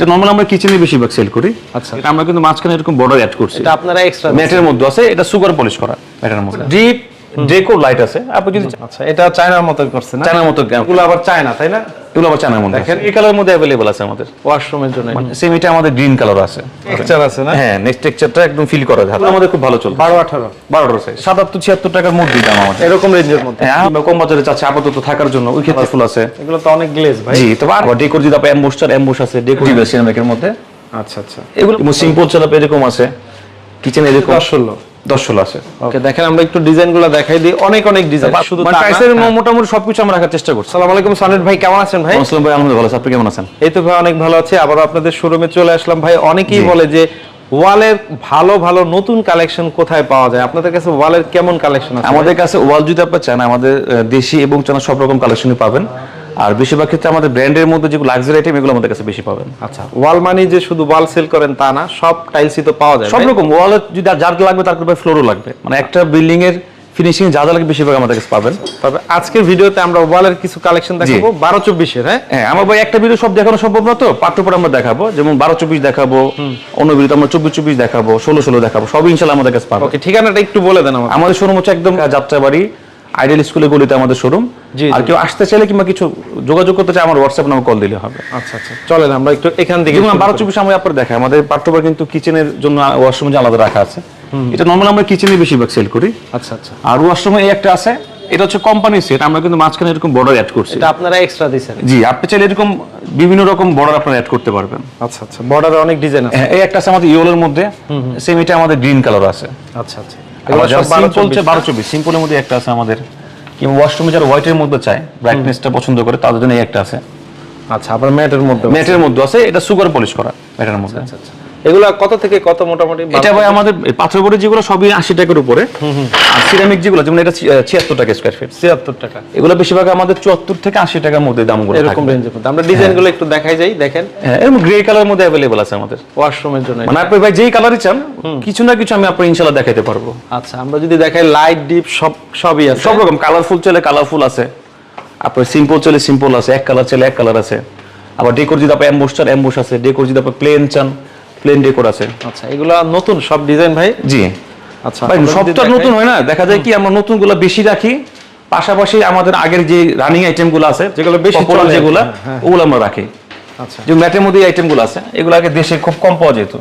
এটা নর্মাল আমরা কিচেনে বেশিরভাগ সেল করি। আচ্ছা। এটা আমরা কিন্তু মাঝখানে এরকম বর্ডার অ্যাড করছি। এটা আপনারা এক্সট্রা ম্যাটের মধ্যে আছে এটা সুগার পলিশ করা ম্যাটের মধ্যে। ডিপ ডেকো লাইট আছে। আপনি যদি আচ্ছা এটা চায়নার মতো করছে না? চায়নার মতো এগুলো আবার চায়না তাই না? এগুলো আবার চায়নার মধ্যে দেখেন। এই কালারের মধ্যে অ্যাভেলেবল আছে আমাদের ওয়াশরুমের জন্য। সেম এটা আমাদের গ্রিন কালার আছে। টেক্সচার আছে না? হ্যাঁ নেক্সট টেক্সচারটা একদম ফিল করা যায় আমাদের খুব ভালো চলবে বারো আঠারো। বারোটার সাইজ সাতাত্তর ছিয়াত্তর টাকার মধ্যে দাম আমাদের। এরকম রেঞ্জের মধ্যে। হ্যাঁ কম বাজারে চাচ্ছি আপাতত থাকার জন্য ওই ক্ষেত্রে ফুল আছে। এগুলো তো অনেক গ্লেজ ভাই। জি তো আবার ডেকোর যদি আপনার অ্যাম্বুস্টার অ্যাম্বুস আছে ডেকোর সিনেমেকের মধ্যে। আচ্ছা আচ্ছা। এগুলো সিম্পল সেটআপ এরকম আছে। কিচেন এরকম দশ ষোলো। দশ ষোলো আছে। ওকে দেখেন আমরা একটু ডিজাইন দেখাই দিই। অনেক অনেক ডিজাইন। শুধু মানে তা না। প্রাইসের মোটামুটি সবকিছু আমরা রাখার চেষ্টা করছি। আসসালামু আলাইকুম সানির ভাই কেমন আছেন ভাই? মুসলিম ভাই আলহামদুলিল্লাহ ভালো আপনি কেমন আছেন? এই তো ভাই অনেক ভালো আছে। আবার আপনাদের শোরুমে চলে আসলাম। ভাই অনেকেই বলে যে ওয়ালের ভালো ভালো নতুন কালেকশন কোথায় পাওয়া যায়? আপনাদের কাছে ওয়ালের কেমন কালেকশন আছে? আমাদের কাছে ওয়াল যদি আপনার চান আমাদের দেশি এবং চানা সব রকম কালেকশনই পাবেন। আর বেশিরভাগ ক্ষেত্রে আমাদের ব্র্যান্ডের মধ্যে যেগুলো লাক্সারি আইটেম এগুলো আমাদের কাছে বেশি পাবেন। আচ্ছা ওয়াল মানি যে শুধু ওয়াল সেল করেন তা না সব টাইলসই তো পাওয়া যায় সব রকম ওয়াল যদি আর যার লাগবে তার করে ফ্লোরও লাগবে। মানে একটা বিল্ডিং এর ফিনিশিং যা যা লাগবে বেশিরভাগ আমাদের কাছে পাবেন। তবে আজকের ভিডিওতে আমরা ওয়ালের কিছু কালেকশন দেখাবো বারো চব্বিশের হ্যাঁ? হ্যাঁ আমার ভাই একটা ভিডিও সব দেখানো সম্ভব না তো? পার্ট পর আমরা দেখাবো যেমন বারো চব্বিশ দেখাবো অন্য ভিডিওতে আমরা চব্বিশ চব্বিশ দেখাবো ষোলো ষোলো দেখাবো সবই ইনশাল্লাহ আমাদের কাছে পাবো ওকে ঠিকানাটা একটু বলে দেন আমাদের শোরুম হচ্ছে একদম যাত্রাবাড়ি আইডিয়াল স্কুলে গলিতে আমাদের শোরুম আর। কেউ আসতে চাইলে কিংবা কিছু যোগাযোগ করতে চাই আমার হোয়াটসঅ্যাপ নামে কল দিলে হবে। আচ্ছা আচ্ছা। চলেন আমরা একটু এখান থেকে বারো। চব্বিশ আমরা আপনার দেখাই। আমাদের পার্টবার কিন্তু কিচেনের জন্য ওয়াশরুম যে আলাদা রাখা আছে। এটা নর্মাল আমরা কিচেনে বেশিরভাগ সেল করি। আচ্ছা আচ্ছা। আর ওয়াশরুমে এই একটা আছে। এটা হচ্ছে কোম্পানি সেট আমরা কিন্তু মাঝখানে এরকম বর্ডার অ্যাড করছি। এটা আপনারা এক্সট্রা দিয়েছেন। জি আপনি চাইলে এরকম বিভিন্ন রকম বর্ডার আপনারা অ্যাড করতে পারবেন। আচ্ছা আচ্ছা। বর্ডারে অনেক ডিজাইন আছে। হ্যাঁ, এই একটা আছে আমাদের ইয়েলোর মধ্যে। সেম এটা আমাদের গ্রিন কালার আছে। আচ্ছা আচ্ছা। সিম্পল বারো চব্বিশ সিম্পলের মধ্যে একটা আছে আমাদের। কিংবা ওয়াশরুমে যারা হোয়াইটের মধ্যে চায় ব্রাইটনেসটা পছন্দ করে তাদের জন্য এই একটা আছে। আচ্ছা আবার ম্যাটের মধ্যে ম্যাটের মধ্যে আছে এটা সুগার পলিশ করা ম্যাটের মধ্যে। আচ্ছা আচ্ছা। এগুলো কত থেকে কত মোটামুটি এটা ভাই আমাদের পাথর যেগুলো সবই আশি টাকার উপরে। আর সিরামিক যেগুলো যেমন এটা ছিয়াত্তর টাকা স্কোয়ার ফিট ছিয়াত্তর টাকা। এগুলো বেশিরভাগ আমাদের চুয়াত্তর থেকে আশি টাকার মধ্যে দামগুলো এরকম এরকম রেঞ্জের মধ্যে। আমরা গুলো একটু দেখাই যাই দেখেন। হ্যাঁ এরকম গ্রে কালার মধ্যে অ্যাভেলেবল আছে আমাদের। ওয়াশরুমের জন্য মানে আপনি ভাই যেই কালারই চান কিছু না কিছু আমি আপনার ইনশাল্লাহ দেখাতে পারব। আচ্ছা আমরা যদি দেখাই লাইট ডিপ সব সবই আছে। সব রকম কালারফুল চলে কালারফুল আছে। আপনার সিম্পল চলে সিম্পল আছে এক কালার চলে এক কালার আছে। আবার ডেকোর যদি আপনার অ্যাম্বুস চান অ্যাম্বুস আছে। ডেকোর যদি আপনার প্লেন চান প্লেন ডেকোর আছে। আচ্ছা এগুলো নতুন সব ডিজাইন ভাই? জি। আচ্ছা ভাই আমরা সব যদি তো আর দেখাই- নতুন হয় না? দেখা যায় কি আমরা নতুনগুলো বেশি রাখি পাশাপাশি আমাদের আগের যে রানিং আইটেমগুলো আছে যেগুলো বেশি চলে। যেগুলো হ্যাঁ, হ্যাঁ। ওগুলো আমরা রাখি। আচ্ছা। যে ম্যাটের মধ্যে আইটেমগুলো আছে এগুলো আগে দেশে খুব কম পাওয়া যেত।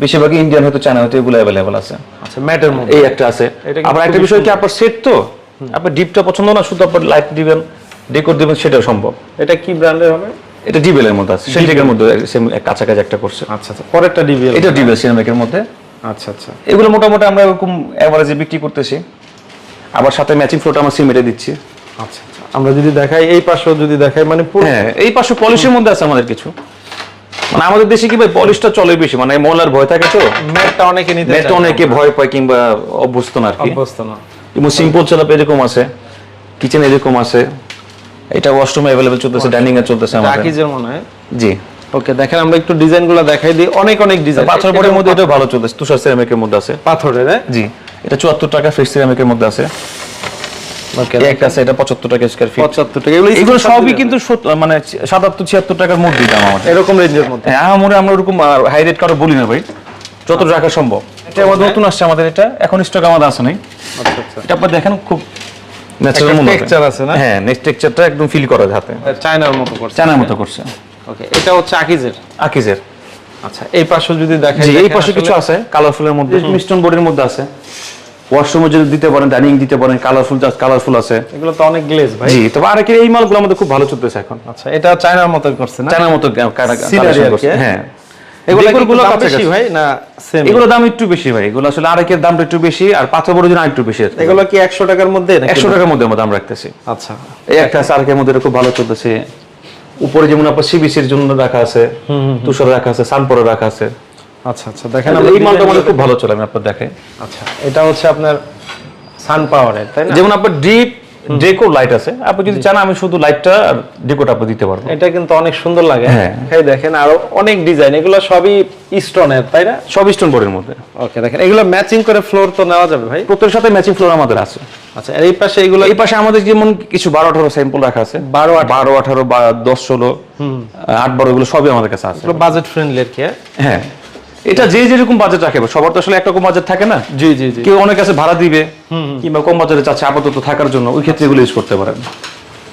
বেশিরভাগ ইন্ডিয়ান হয়তো চায়না হয়তো এগুলো অ্যাভেলেবেল আছে। আচ্ছা ম্যাটের মধ্যে। এই একটা আছে। আবার একটা বিষয় কি আপনার সেট তো? আপনার ডিপটা পছন্দ না শুধু আপনার লাইট দিবেন ডেকোর দিবেন সেটাও সম্ভব। এটা কি ব্র্যান্ডের হবে? এটা ডিবেলের মধ্যে আছে সেন্টিকের মধ্যে সেম কাছাকাছি একটা করছে। আচ্ছা আচ্ছা। পরেরটা ডিবিএল এটা ডিবেল সিনেমেকের মধ্যে। আচ্ছা আচ্ছা। এগুলো মোটামুটি আমরা এরকম অ্যাভারেজে বিক্রি করতেছি। আবার সাথে ম্যাচিং ফ্লোটা আমরা সিমেটে দিচ্ছি। আচ্ছা আচ্ছা। আমরা যদি দেখাই এই পাশেও যদি দেখাই মানে হ্যাঁ এই পাশে পলিশের মধ্যে আছে আমাদের কিছু। মানে আমাদের দেশে কি ভাই পলিশটা চলে বেশি। মানে মহলার ভয় থাকে তো। ম্যাটটা অনেকে নিতে না। অনেকে ভয় পায় কিংবা অভ্যস্ত না আর কি। অভ্যস্ত না। এবং সিম্পল সেটআপ এরকম আছে কিচেন এরকম আছে। এটা ওয়াশরুমে অ্যাভেলেবেল চলতেছে ডাইনিং এ চলতেছে আমাদের। টাকিজের মনে হয়। জি। ওকে দেখেন আমরা একটু ডিজাইনগুলো দেখাই দিই। অনেক অনেক ডিজাইন পাথর বোর্ডের মধ্যে এটাও ভালো চলতেছে তুষার সিরামিকের মধ্যে আছে। পাথরের হ্যাঁ? জি এটা চুয়াত্তর টাকা ফ্রেশ সিরামিকের মধ্যে আছে। ওকে একটা আছে এটা পঁচাত্তর টাকা স্কোয়ার ফিট পঁচাত্তর টাকা। এগুলো এগুলো সবই কিন্তু মানে সাতাত্তর ছিয়াত্তর টাকার মধ্যেই দাম আমাদের এরকম রেঞ্জের মধ্যে। হ্যাঁ আমরা আমরা ওরকম হাই রেট কারও বলি না ভাই। যত রাখা সম্ভব। এটা আমাদের নতুন আসছে আমাদের এটা। এখন স্টক আমাদের আসে নাই। আচ্ছা আচ্ছা। এটা আপনি দেখেন খুব ন্যাচারাল মনে texture আছে না? হ্যাঁ নেক্সট টেক্সচারটা একদম ফিল করা যাতে চায়নার মতো করছে। চায়নার মতো করছে। ওকে এটা হচ্ছে আকিজের। আকিজের। আচ্ছা এই পাশে যদি দেখাই জি এই পাশে কিছু আছে কালারফুলের মধ্যে। মিস্টন বোর্ডের মধ্যে আছে। ওয়াশরুমে যদি দিতে পারেন ডাইনিং দিতে পারেন কালারফুল কালারফুল আছে। এগুলো তো অনেক গ্লেজ ভাই। জি তবে আরেকের এই মালগুলো আমাদের খুব ভালো চলতেছে এখন। আচ্ছা এটা চায়নার মতো করছে না? চায়নার মতো আর হ্যাঁ। এগুলো। বেশি ভাই? না সেম এগুলো দাম একটু বেশি ভাই। এগুলো আসলে আরেকের দামটা একটু বেশি আর পাথর বড় জন্য একটু বেশি এগুলো কি একশো টাকার মধ্যে নাকি একশো টাকার মধ্যে দাম রাখতেছি। আচ্ছা। এই একটা আছে আরেকের মধ্যে খুব ভালো চলতেছে। উপরে যেমন আপনার সিবিসির জন্য রাখা আছে তুষার রাখা আছে সানপরে রাখা আছে। আচ্ছা আচ্ছা দেখেন এই মালটা design খুব ভালো চলে আমি আপনার দেখাই। আচ্ছা এটা হচ্ছে আপনার সান পাওয়ারের তাই না? যেমন আপনার ডিপ ডেকোর লাইট আছে আপনি যদি চান আমি শুধু লাইটটা আর ডেকোরটা আপনি দিতে পারব। এটা কিন্তু অনেক সুন্দর লাগে। হ্যাঁ। দেখেন আরও অনেক ডিজাইন এগুলো সবই স্টোনের তাই না? সব স্টোন বোর্ডের মধ্যে। ওকে দেখেন এগুলো ম্যাচিং করে ফ্লোর তো নেওয়া যাবে ভাই? প্রত্যেকের সাথে ম্যাচিং ফ্লোর আমাদের আছে। আচ্ছা এই পাশে এগুলো এই পাশে আমাদের যেমন কিছু বারো আঠারো স্যাম্পল রাখা আছে। 12, 18 বারো আঠারো বা দশ ষোলো আট বারো এগুলো সবই আমাদের কাছে আছে। বাজেট ফ্রেন্ডলি আর কি হ্যাঁ? হ্যাঁ এটা যে যেরকম বাজেট রাখে সবার তো আসলে একরকম বাজেট থাকে না? জি জি জি। কেউ অনেক কাছে ভাড়া দিবে কিংবা কম বাজারে চাচ্ছে আপাতত থাকার জন্য ওই ক্ষেত্রে এগুলো ইউজ করতে পারেন।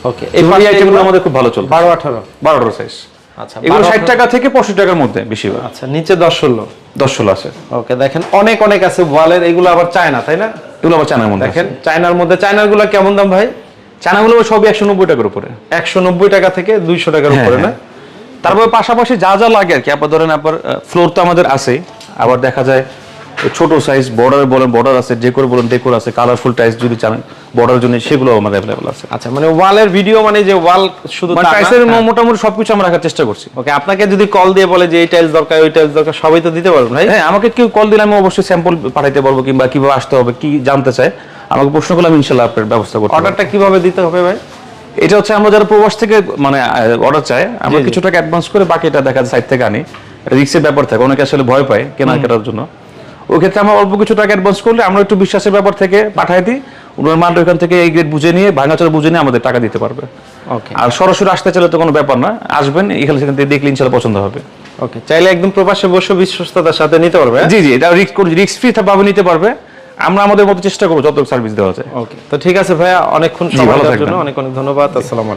ওকে এই আইটেমগুলো আমাদের খুব ভালো চলবে। বারো আঠারো। বারো সাইজ আচ্ছা এগুলো 12, ষাট টাকা থেকে পঁয়ষট্টি টাকার মধ্যে বেশিরভাগ আচ্ছা নিচে দশ ষোলো। দশ ষোলো আছে। ওকে দেখেন অনেক অনেক আছে ওয়ালের এগুলো আবার চায়না তাই না? এগুলো আবার চায়নার মধ্যে দেখেন চায়নার মধ্যে চায়নারগুলো কেমন দাম ভাই? চায়নাগুলো সবই একশো নব্বই টাকার উপরে। একশো নব্বই টাকা থেকে দুইশো টাকার উপরে না? তারপরে পাশাপাশি যা যা লাগে আর কি। আপনার ধরেন আপনার ফ্লোর তো আমাদের আছে। আবার দেখা যায় ছোট সাইজ বর্ডার বলেন বর্ডার আছে ডেকোর বলেন ডেকোর আছে কালারফুল টাইস যদি চান বর্ডার জন্য সেগুলো আমাদের অ্যাভেলেবল আছে। আচ্ছা মানে ওয়ালের ভিডিও মানে যে ওয়াল শুধু মানে হ্যাঁ। মোটামুটি সবকিছু আমরা রাখার চেষ্টা করছি। ওকে আপনাকে যদি কল দিয়ে বলে যে এই টাইলস দরকার ওই টাইলস দরকার সবাই তো দিতে পারবেন ভাই হ্যাঁ আমাকে কেউ কল দিলে আমি অবশ্যই স্যাম্পল পাঠাইতে পারব কিংবা কীভাবে আসতে হবে কি জানতে চায়। আমাকে প্রশ্ন করলে আমি ইনশাল্লাহ আপনার ব্যবস্থা করতে পারব। অর্ডারটা কীভাবে দিতে হবে ভাই? এটা হচ্ছে আমরা যারা প্রবাস থেকে মানে অর্ডার চাই আমরা। কিছু টাকা অ্যাডভান্স করে বাকিটা দেখা যায় সাইড থেকে আনি। এটা রিক্সের ব্যাপার থাকে অনেকে আসলে ভয় পায় কেনাকাটার জন্য। ওই ক্ষেত্রে আমরা অল্প কিছু টাকা অ্যাডভান্স করলে আমরা একটু বিশ্বাসের ব্যাপার থেকে পাঠাই দিই। ওনার মাল ওখান থেকে এই গ্রেড বুঝে নিয়ে ভাঙাচোরা বুঝে নিয়ে আমাদের টাকা দিতে পারবে। ওকে আর সরাসরি আসতে চাইলে তো কোনো ব্যাপার না আসবেন এখানে সেখান থেকে দেখলে ইনশাল্লাহ পছন্দ হবে। ওকে চাইলে একদম প্রবাসে বসে বিশ্বস্ততার সাথে নিতে পারবে হ্যাঁ? জি জি এটা রিস্ক রিস্ক ফ্রি ভাবে নিতে পারবে। আমরা আমাদের মতো চেষ্টা করব যত সার্ভিস দেওয়া যায়। ওকে তো ঠিক আছে ভাইয়া অনেকক্ষণ সময় ভালো দেওয়ার জন্য অনেক অনেক ধন্যবাদ আসসালাম আলাইকুম।